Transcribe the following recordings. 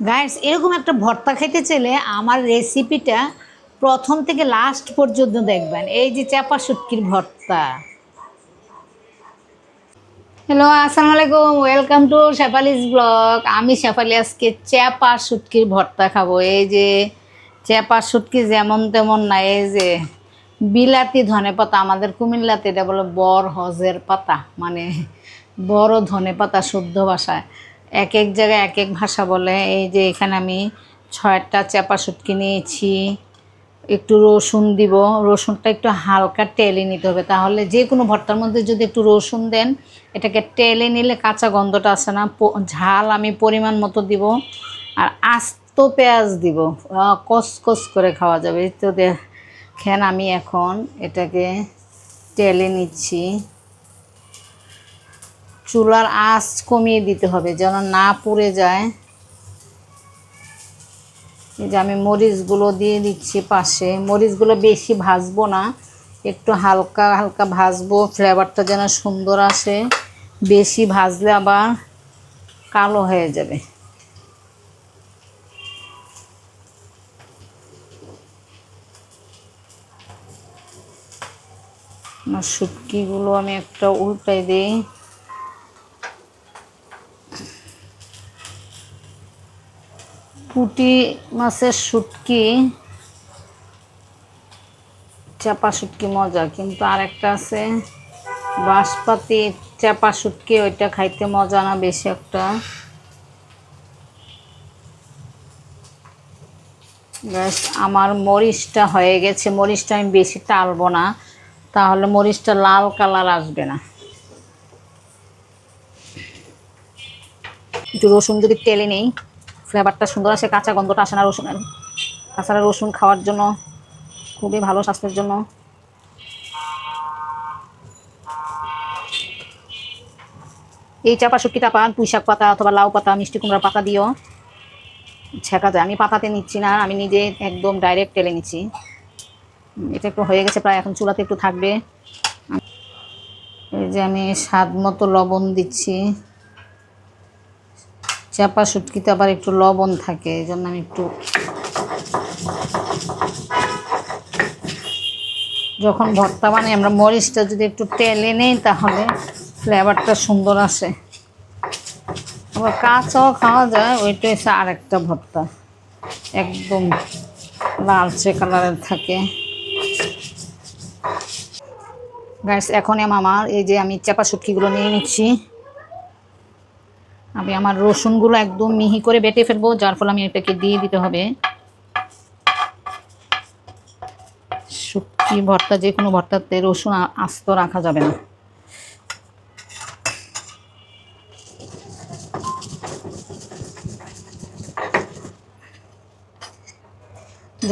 Guys এরকম একটা ভর্তা খেতে চাইলে আমার রেসিপিটা প্রথম থেকে লাস্ট পর্যন্ত দেখবেন। এই যে চাপা শুটকির ভর্তা। হ্যালো আসসালামু আলাইকুম ওয়েলকাম টু শেফালিস ব্লগ আমি শেফালি আজকে চ্যাপা শুটকির ভর্তা খাব। এই যে চ্যাপা শুটকি যেমন তেমন না, এই যে বিলাতি ধনে পাতা। আমাদের কুমিল্লাতে এটা বলে বর হজের পাতা মানে বড় ধনে পাতা শুদ্ধ ভাষায়। এক এক জায়গায় এক এক ভাষা বলে। এই যে এখানে আমি ছয়টা চ্যাপা শুটকি নিয়েছি। একটু রসুন দিব। রসুনটা একটু হালকা টেলে নিতে হবে। তাহলে যে কোনো ভর্তার মধ্যে যদি একটু রসুন দেন, এটাকে টেলে নিলে কাঁচা গন্ধটা আসে না। ঝাল আমি পরিমাণ মতো দিব। আর আস্ত পেঁয়াজ দিব। কসকস করে খাওয়া যাবে। তো দেখেন আমি এখন এটাকে টেলে নিচ্ছি। চুলার আঁচ কমিয়ে দিতে হবে, যেন না পুড়ে যায়। এই যে আমি মরিচগুলো দিয়ে দিচ্ছি পাশে। মরিচগুলো বেশি ভাজবো না, একটু হালকা হালকা ভাজবো, ফ্লেভারটা যেন সুন্দর আসে। বেশি ভাজলে আবার কালো হয়ে যাবে। শুটকিগুলো আমি একটা উল্টাই দিই। পুঁটি মাছের শুটকি। চাপা শুটকি মজা, কিন্তু আরেকটা আছে। বাঁশপাতি চাপা শুটকি, ওইটা খাইতে মজা না বেশি একটা। ব্যাস, আমার মরিচটা হয়ে গেছে। মরিচটা আমি বেশি টালবো না, তাহলে মরিচটা লাল কালার আসবে না। একটু রসুন যদি তেলে নেই ফ্লেভারটা সুন্দর আসে, কাঁচা গন্ধটা আসে না রসুনের। তাছাড়া রসুন খাওয়ার জন্য খুবই ভালো স্বাস্থ্যের জন্য। এই চাপা শুটকিটা পান পুঁই শাক পাতা অথবা লাউ পাতা, মিষ্টি কুমড়ার পাতা দিও ছেঁকা যায়। আমি পাতাতে নিচ্ছি না, আমি নিজে একদম ডাইরেক্ট টেলে নিচ্ছি। এটা একটু হয়ে গেছে প্রায়, এখন চুলাতে একটু থাকবে। এই যে আমি স্বাদ মতো লবণ দিচ্ছি। চাপা শুটকিতে আবার একটু লবণ থাকে এই জন্য আমি একটু যখন ভর্তা বানাই, আমরা মরিচটা যদি একটু তেলে নেই তাহলে ফ্লেভারটা সুন্দর আসে। আবার কাঁচাও খাওয়া যায়, ওইটা হচ্ছে আরেকটা ভর্তা। একদম লালচে কালারের থাকে। গাইস এখন আমি আমার এই যে আমি চাপা শুটকিগুলো নিয়ে নিচ্ছি। আমি আমার রসুনগুলো একদম মিহি করে বেটে ফেলব, যার ফলে আমি এটাকে দিয়ে দিতে হবে। শুটকি ভর্তা, যে কোনো ভর্তাতে রসুন আস্ত রাখা যাবে না।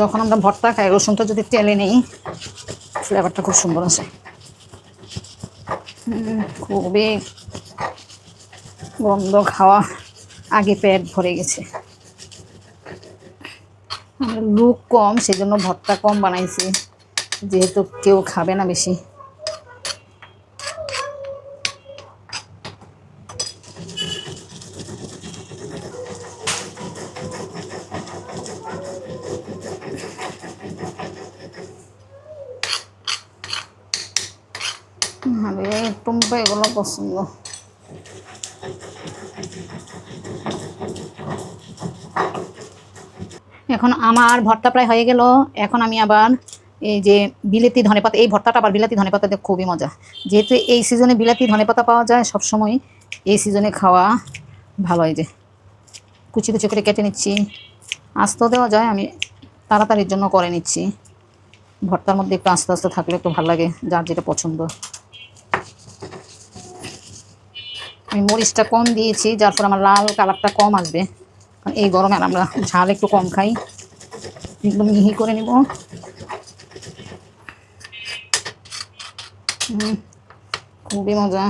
যখন আমরা ভর্তা খাই, রসুনটা যদি তেলে নেই ফ্লেভারটা খুব সুন্দর আছে। খুবই গন্ধ খাওয়া আগে পেট ভরে গেছে। লুক কম, সেজন্য ভর্তা কম বানাইছি। যেহেতু কেউ খাবে না বেশি। টুম্পা এগুলো পছন্দ। এখন আমার ভর্তা প্রায় হয়ে গেল। এখন আমি আবার এই যে বিলেতি ধনেপাতা, এই ভর্তাটা আবার বিলাতি ধনেপাতাতে খুবই মজা। যেহেতু এই সিজনে বিলাতি ধনেপাতা পাওয়া যায় সব সময় এই সিজনে খাওয়া ভালো হয় যে। কুচি কুচি করে কেটে নিচ্ছি। আস্ত দেওয়া যায়, আমি তাড়াতাড়ির জন্য করে নিচ্ছি। ভর্তার মধ্যে একটু আস্তে আস্তে থাকলে একটু ভালো লাগে, যার যেটা পছন্দ। আমি মরিচটা কম দিয়েছি, যার ফলে আমার লাল কালারটা কম আসবে। এই গরমে আমরা ঝাল একটু কম খাই। একদম মিহি করে নিব। খুবই মজা।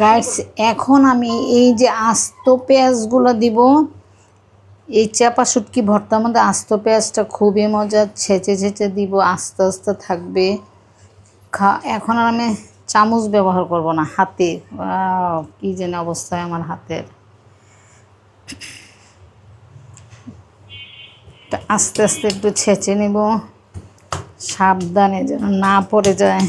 গাইস এখন আমি এই যে আস্ত পেঁয়াজগুলো দিব, এই চাপা শুটকি ভর্তার মধ্যে আস্ত পেঁয়াজটা খুবই মজা। ছেঁচে ছেঁচে দিব, আস্তে আস্তে থাকবে। খা, এখন আর আমি চামচ ব্যবহার করব না, হাতে। কি যেন অবস্থায় আমার হাতের। আস্তে আস্তে একটু ছেঁচে নেব। সাবধানে যেন না পড়ে যায়।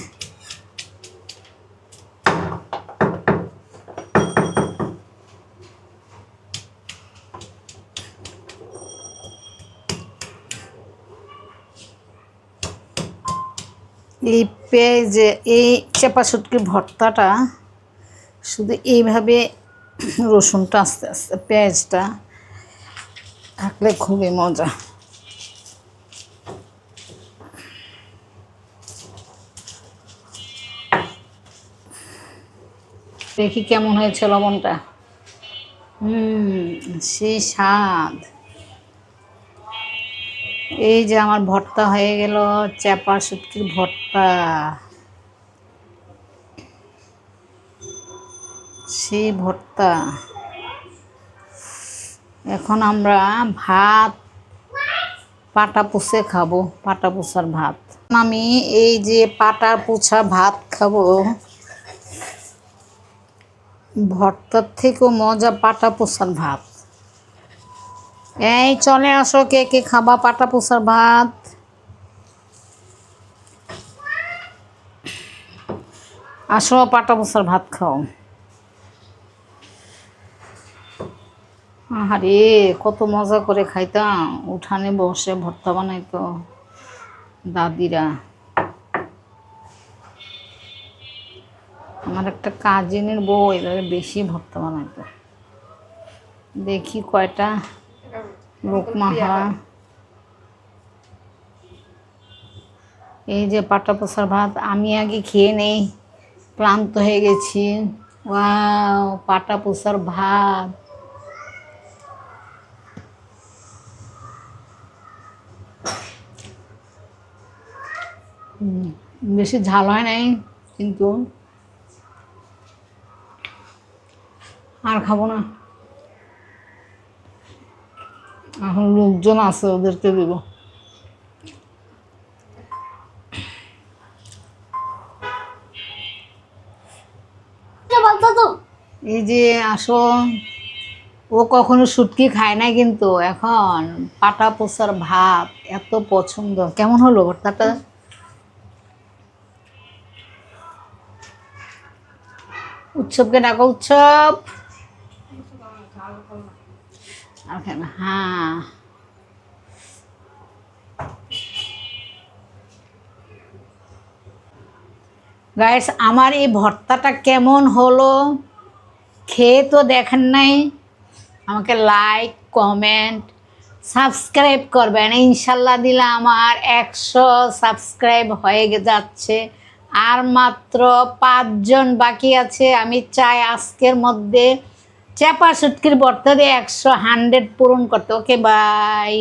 এই পেঁয়াজ এই চেপা শুটকির ভর্তাটা, শুধু এইভাবে রসুনটা আস্তে আস্তে, পেঁয়াজটা থাকলে খুবই মজা। দেখি কেমন হয়েছে লবণটা। হুম সেই স্বাদ। এই যে আমার ভর্তা হয়ে গেল, চ্যাপা শুটকির ভর্তা। সেই ভর্তা। এখন আমরা ভাত, পাটা পুষে খাব, পাটা পুষার ভাত। আমি এই যে পাটা পুছা ভাত খাব, ভর্তার থেকেও মজা পাটা পোষার ভাত। এই, চলে আসো, কে কে খাবা? পাটা পোষার ভাত। আসো, পাটা পোষার ভাত খাও। আরে কত মজা করে খাইতাম। উঠানে বসে ভর্তা বানাইতো দাদিরা। আমার একটা কাজিনের বউ, এবারে বেশি ভর্তা বানাইতো। দেখি কয়টা হয় এই যে পাটা পোষার ভাত, আমি আগে খেয়ে নেই, ক্লান্ত হয়ে গেছি। ওয়াও পাটা পোষার ভাত বেশি ঝাল হয় নাই, কিন্তু আর খাব না। এখন লোকজন আছে ওদেরকে দেব। এই যে আসো ও কখনো শুটকি খায় না কিন্তু এখন পাটা পোষার ভাব এত পছন্দ। কেমন হলো ভর্তাটা? উৎসবকে ডাকো উৎসব। আর খাবে না, হ্যাঁ গাইস আমার এই ভর্তাটা কেমন হলো? খেয়ে তো দেখেন নাই। আমাকে লাইক কমেন্ট সাবস্ক্রাইব করবেন। ইনশাল্লাহ দিলে আমার একশো সাবস্ক্রাইব হয়ে যাচ্ছে। আর মাত্র পাঁচজন বাকি আছে। আমি চাই আজকের মধ্যে চেপা সুটকির দিয়ে একশো হান্ড্রেড পূরণ করতে। Okay bye